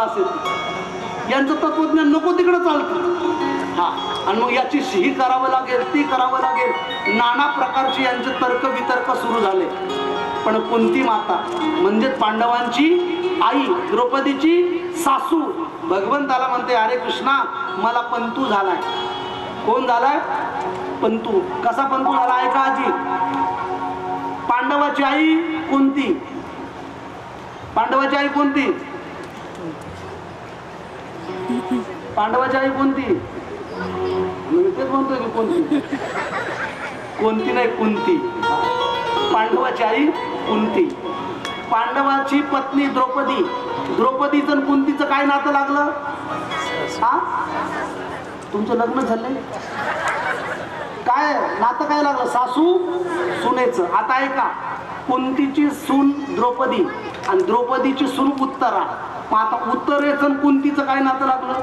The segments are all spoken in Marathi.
आला असेल यांचं तत्वज्ञान नको तिकडं चालतं हा आणि मग याची ही करावं लागेल ती करावं लागेल. नाना प्रकारचे यांचे तर्क वितर्क सुरू झाले. पण कुंती माता म्हणजे पांडवांची आई द्रौपदीची सासू भगवंताला म्हणते अरे कृष्णा मला पंतू झालाय. कोण झालाय? पंतू. कसा पंतू झाला? आहे का आजी. पांडवाची आई कोणती? पांडवाची आई कोणती? पांडवाची आई कोणती? मी तेच म्हणतोय की कोणती? कोणती नाही कुंती. पांडवाची आई कुंती. पांडवाची पत्नी द्रौपदी. द्रौपदीचं आणि कुंतीचं काय नातं लागलं? हा? तुमचं लग्न झालंय? काय नातं काय लागलं? सासू सुनेचं. आता ऐका कुंतीची सून द्रौपदी. आणि द्रौपदीची सुरू उत्तरा. मग आता उत्तरेचं आणि कुंतीचं काय नातं लागलं?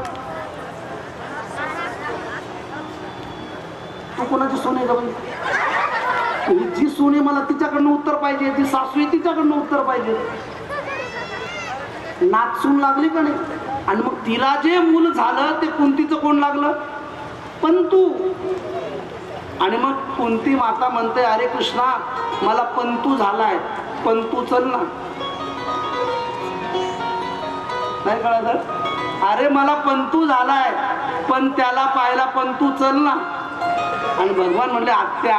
तू कोणाची सोने आहे जी सोने मला तिच्याकडनं उत्तर पाहिजे जी सासू आहे तिच्याकडनं उत्तर पाहिजे. नात सून लागली का नाही? आणि मग तिला जे मूल झालं ते कुंतीचं कोण लागलं? पंतू. आणि मग कुंती माता म्हणते अरे कृष्णा मला पंतू झालाय. पंतू चल ना नाही कळत अरे मला पंतू झालाय. पण त्याला पाहायला पंतू चल ना. आणि भगवान म्हणले आत्या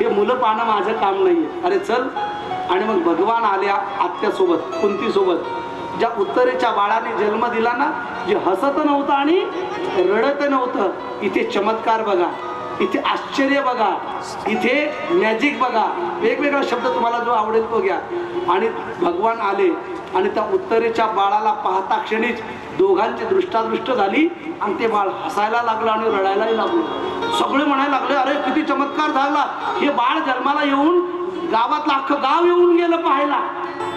हे मुलं पाहणं माझं काम नाहीये. अरे चल. आणि मग भगवान आल्या आत्यासोबत कुंतीसोबत. ज्या उत्तरेच्या बाळाने जन्म दिला ना जे हसत नव्हतं आणि रडत नव्हतं इथे चमत्कार बघा. इथे आश्चर्य बघा. इथे मॅजिक बघा. वेगवेगळा शब्द तुम्हाला जो आवडेल तो घ्या. आणि भगवान आले आणि त्या उत्तरेच्या बाळाला पाहता क्षणीच दोघांची दृष्टादृष्ट झाली आणि ते बाळ हसायला लागलं आणि रडायलाही लागलं. सगळे म्हणायला लागले अरे किती चमत्कार झाला. हे बाळ जन्माला येऊन गावातलं अख्खं गाव येऊन गेलं पाहायला.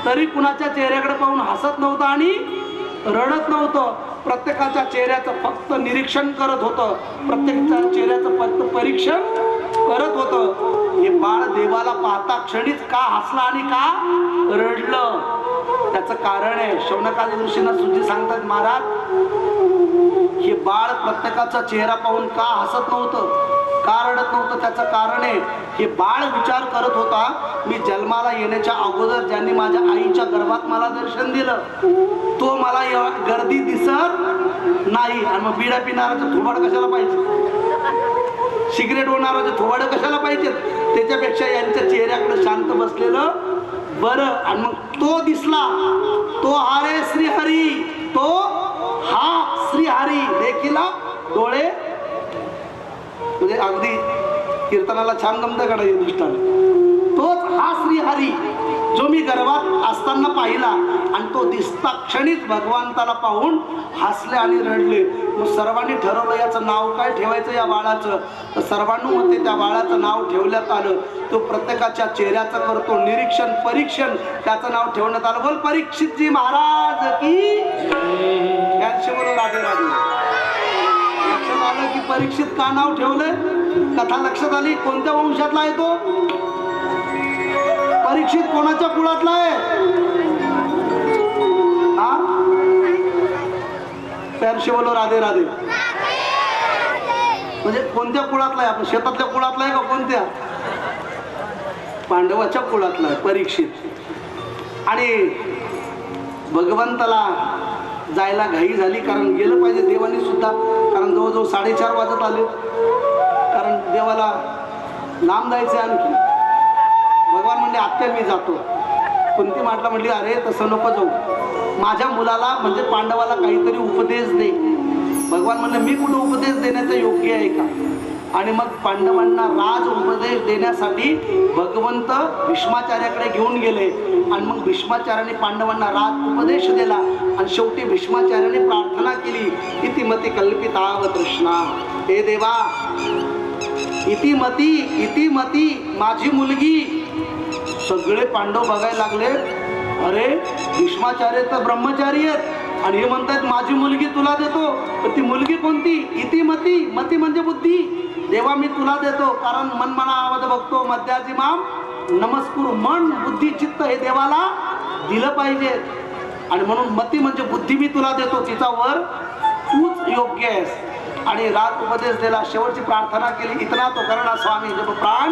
तरी कुणाच्या चेहऱ्याकडे पाहून हसत नव्हतं आणि रडत नव्हतं. प्रत्येकाच्या चेहऱ्याचं फक्त निरीक्षण करत होतं. प्रत्येकाच्या चेहऱ्याचं फक्त परीक्षण करत होतं. हे बाळ देवाला पाहता क्षणीच का हसला आणि का रडलं? त्याचं कारण आहे शौनकाली ऋषींना सुजी सांगतात महाराज हे बाळ प्रत्येकाचा चेहरा पाहून का हसत नव्हतं? का रडत नव्हतं त्याचं कारण आहे. हे बाळ विचार करत होता मी जन्माला येण्याच्या अगोदर ज्यांनी माझ्या आईच्या गर्भात मला दर्शन दिलं तो मला गर्दी दिसत नाही. आणि मग बिडा पिणाराचं थोबाड कशाला पाहिजे? सिगरेट होणाराचं थोबाड कशाला पाहिजेत त्याच्यापेक्षा यांच्या चेहऱ्याकडे शांत बसलेलं बरं. आणि मग तो दिसला. तो हारे श्रीहरी. तो हा श्रीहरी. देखील डोळे म्हणजे अगदी कीर्तनाला छान गमत काढायची दृष्टान तोच हा श्रीहरी जो मी गर्भात असताना पाहिला आणि तो दिसता क्षणीच भगवंताला पाहून हसले आणि रडले. मग सर्वांनी ठरवलं याचं नाव काय ठेवायचं या बाळाचं? तर सर्वांमध्ये त्या बाळाचं नाव ठेवण्यात आलं. तो प्रत्येकाच्या चेहऱ्याचं करतो निरीक्षण परीक्षण. त्याचं नाव ठेवण्यात आलं. बोल परीक्षितजी महाराज की. राजे राजे राधे की परीक्षित का नाव ठेवलंय? कथा लक्षात आली कोणत्या वंशातला आहे तो? परीक्षित कोणाच्या कुळातला आहे? हा? बोलो राधे राधे. म्हणजे कोणत्या कुळातला आहे? आपण शेतातल्या कुळातला आहे का कोणत्या? पांडवाच्या कुळातला आहे परीक्षित. आणि भगवंताला जायला घाई झाली कारण गेलं पाहिजे देवाने सुद्धा. जवळजवळ साडेचार वाजत आले. कारण देवाला लांब जायचं आणखी. भगवान म्हणले आत्या मी जातो. कुंती म्हटलं म्हटली अरे तसं नको जाऊ. माझ्या मुलाला म्हणजे पांडवाला काहीतरी उपदेश दे. भगवान म्हणलं मी कुठं उपदेश देण्याचं योग्य आहे का? आणि मग पांडवांना राज उपदेश देण्यासाठी भगवंत भीष्माचार्याकडे घेऊन गेले. आणि मग भीष्माचार्याने पांडवांना राज उपदेश दिला. आणि शेवटी भीष्माचार्याने प्रार्थना केली इतिमती कल्पिताव कृष्णा हे देवा इतिमती इतिमती माझी मुलगी. सगळे पांडव बघायला लागले अरे भीष्माचार्य तर ब्रह्मचारी आहेत. आणि हे म्हणतात माझी मुलगी तुला देतो. तर ती मुलगी कोणती? इतिमती मती म्हणजे बुद्धी. देवा मी तुला देतो कारण मन मनामध्ये आवाज बघतो मध्याजी माम नमस्कुर मन बुद्धी चित्त हे देवाला दिलं पाहिजे. आणि म्हणून मती म्हणजे बुद्धी मी तुला देतो तिचा वर तूच योग्य आहेस. आणि रात उपदेश दिला शेवटची प्रार्थना केली इतना तो करणा स्वामी जब प्राण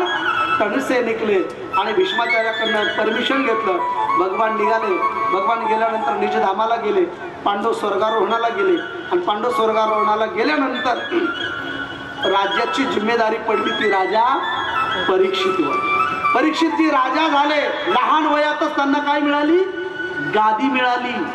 तणसे निघले आणि भीष्माचार्याकडनं परमिशन घेतलं. भगवान निघाले. भगवान गेल्यानंतर निजधामाला गेले. पांडव स्वर्गारोहणाला गेले. आणि पांडव स्वर्गारोहणाला गेल्यानंतर राज्याची जिम्मेदारी पडली ती राजा परीक्षितवर. परीक्षित ती राजा झाले लहान वयातच त्यांना काय मिळाली? गादी मिळाली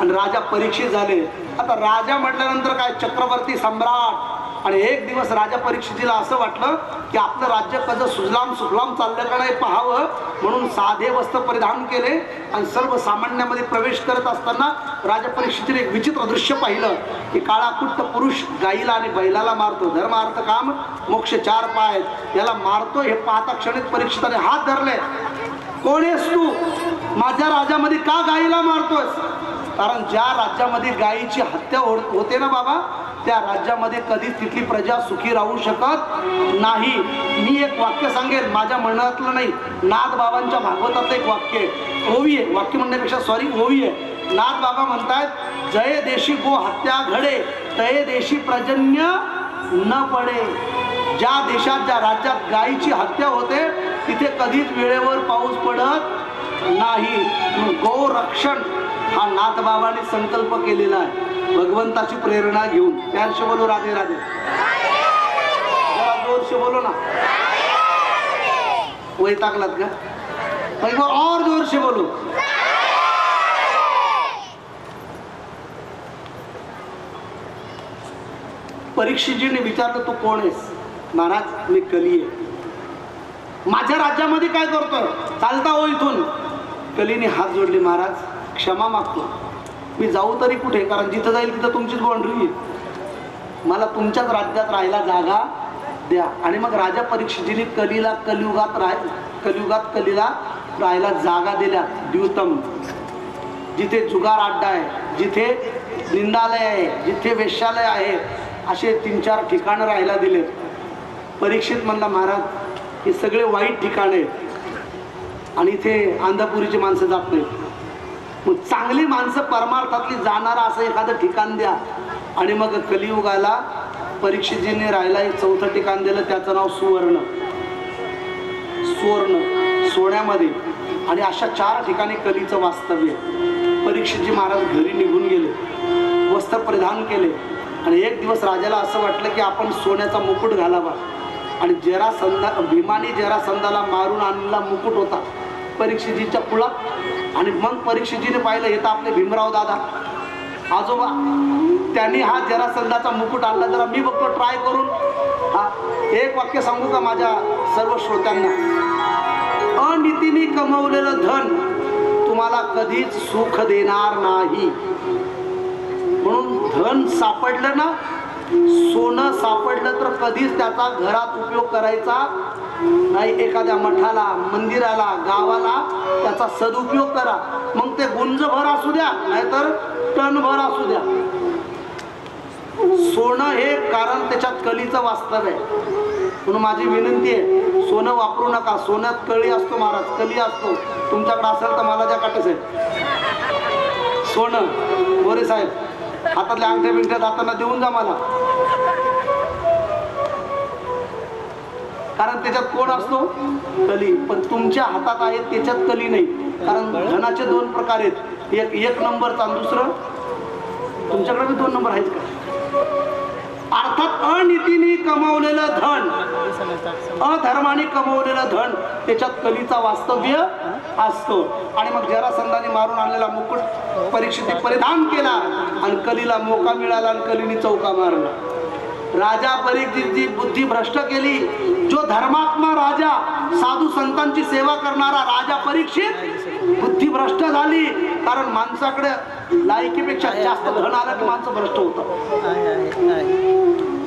आणि राजा परीक्षित झाले. आता राजा म्हटल्यानंतर काय? चक्रवर्ती सम्राट. आणि एक दिवस राजा परीक्षितीला असं वाटलं की आपलं राज्य कसं सुजलाम सुफलाम चाललं का नाही पाहावं? म्हणून साधे वस्त्र परिधान केले आणि सर्व सामान्यामध्ये प्रवेश करत असताना राजा परीक्षितीने एक विचित्र दृश्य पाहिलं की काळा कुट्ट पुरुष गाईला आणि बैलाला मारतो. धर्मार्थ काम मोक्ष चार पाय. याला मारतो हे पाहता क्षणित परीक्षिताने हात धरले. कोण आहेस तू? माझ्या राज्यामध्ये का गाईला मारतोस कारण ज्या राज्यामध्ये गायीची हत्या हो- होते ना बाबा त्या राज्यामध्ये कधीच तिथली प्रजा सुखी राहू शकत नाही. मी एक वाक्य सांगेल माझ्या म्हणण्यातलं नाही. नाथ बाबांच्या भागवतातलं एक वाक्य ओवी आहे. वाक्य म्हणण्यापेक्षा सॉरी ओवी आहे. नाथ बाबा म्हणतात जय देशी गो हत्या घडे तये देशी प्रजन्य न पडे. ज्या देशात ज्या राज्यात गायीची हत्या होते तिथे कधीच वेळेवर पाऊस पडत नाही. म्हणून गौरक्षण हा नाथबाबाने संकल्प केलेला आहे. भगवंताची प्रेरणा घेऊन. त्यांशी बोलू राधे राधे. जोरशी बोलो ना. वैतागलात का? एक और जोरशी बोलू. बोलो परीक्षितजीने विचारलं तू कोण आहेस? महाराज मी कली आहे. माझ्या राज्यामध्ये काय करतोय? चालता हो इथून. कलीने हात जोडले महाराज क्षमा मागतो. मी जाऊ तरी कुठे? कारण जिथं जाईल तिथं तुमचीच बाउंड्री आहे. मला तुमच्याच राज्यात राहायला जागा द्या. आणि मग राजा परीक्षितीने कलीला कलियुगात राह कलियुगात कलीला राहायला जागा दिल्या. द्युतम. जिथे जुगार अड्डा आहे जिथे निंदालय आहे जिथे वेश्यालय आहे असे तीन चार ठिकाणं राहायला दिलेत. परीक्षित म्हणला महाराज हे सगळे वाईट ठिकाण आहेत. आणि इथे अंधापुरीची माणसं जात नाहीत. मग चांगली माणसं परमार्थातली जाणारा असं एखादं ठिकाण द्या. आणि मग कलियुगाला परीक्षितजीने राहिला एक चौथं ठिकाण दिलं त्याचं नाव सुवर्ण. सुवर्ण सोन्यामध्ये. आणि अशा चार ठिकाणी कलीचं वास्तव्य. आहे परीक्षितजी महाराज घरी निघून गेले. वस्त्र परिधान केले. आणि एक दिवस राजाला असं वाटलं की आपण सोन्याचा मुकुट घालावा. आणि जरासंध भीमाने जरासंधाला मारून आणलेला मुकुट होता. परीक्षितजीच्या कुळात आणि मग परीक्षितजीने पाहिलं येतं आपले भीमराव दादा. आजोबा त्यांनी हा जरासंधाचा मुकुट आणला जरा मी बघतो ट्राय करून. हा एक वाक्य सांगू का माझ्या सर्व श्रोत्यांना? अनितीने कमवलेलं धन तुम्हाला कधीच सुख देणार नाही. म्हणून धन सापडलं ना सोनं सापडलं तर कधीच त्याचा घरात उपयोग करायचा नाही एखाद्या मठाला मंदिराला गावाला त्याचा सदुपयोग करा. मग ते गुंजभर असू द्या नाहीतर टनभर असू द्या. सोनं हे कारण त्याच्यात कलीचं वास्तव आहे. म्हणून माझी विनंती आहे सोनं वापरू नका. सोन्यात कळी असतो महाराज कली असतो. तुमच्याकडे असेल तर मला द्या काटच आहे. सोनं मोरे साहेब हातातल्या अंगठ्या बिंगठ्या जाताना देऊन जा मला. कारण त्याच्यात कोण असतो? कली. पण तुमच्या हातात आहे त्याच्यात कली नाही. कारण धनाचे दोन प्रकार आहेत. एक एक नंबरचा चा दुसरं? तुमच्याकडे बी दोन नंबर आहेत का? अर्थात अनितीने कमवलेलं धन. अधर्माने कमवलेलं धन. त्याच्यात कलीचा वास्तव्य असतो. आणि मग जरासंधाने मारून आणलेला मुकुट परीक्षेचे परिधान केला आणि कलीला मोका मिळाला आणि कलीने चौका मारला. राजा परीक्षितची बुद्धी भ्रष्ट केली. जो धर्मात्मा राजा साधू संतांची सेवा करणारा राजा परीक्षित बुद्धी भ्रष्ट झाली. कारण माणसाकडे लायकीपेक्षा जास्त धन आलं की माणसं भ्रष्ट होतं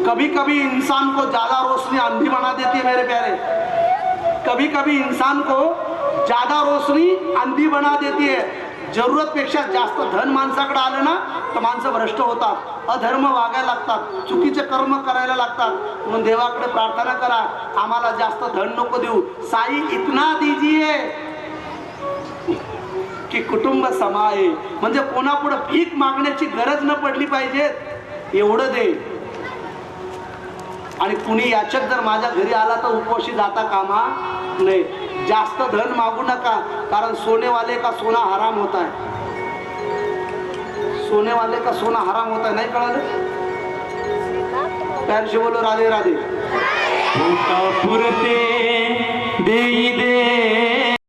कभी कभी इंसान को ज्यादा रोशनी अंधी बना देती है मेरे प्यारे. कभी कभी इंसान को ज्यादा रोशनी अंधी बना देती है. जरूरत पेक्षा जास्त धन माणसाकडे आलं ना माणसं भ्रष्ट होतात अधर्म वागायला लागतात चुकीचे कर्म करायला लागतात. म्हणून देवाकडे प्रार्थना करा आम्हाला जास्त धन नको देऊ. साई इतना दिजिये की कुटुंब समाये. म्हणजे कोणापुढे भीक मागण्याची गरज न पडली पाहिजे एवढं दे. आणि कुणी याच्यात जर माझ्या घरी आला तर उपवाशी जाता कामा नाही जास्त धन मागू नका कारण सोनेवाले का सोना हराम होत आहे. सोनेवाले का सोना हराम होता नाही कळालं? प्यारशी बोलो राधे राधे. पुरते देई दे.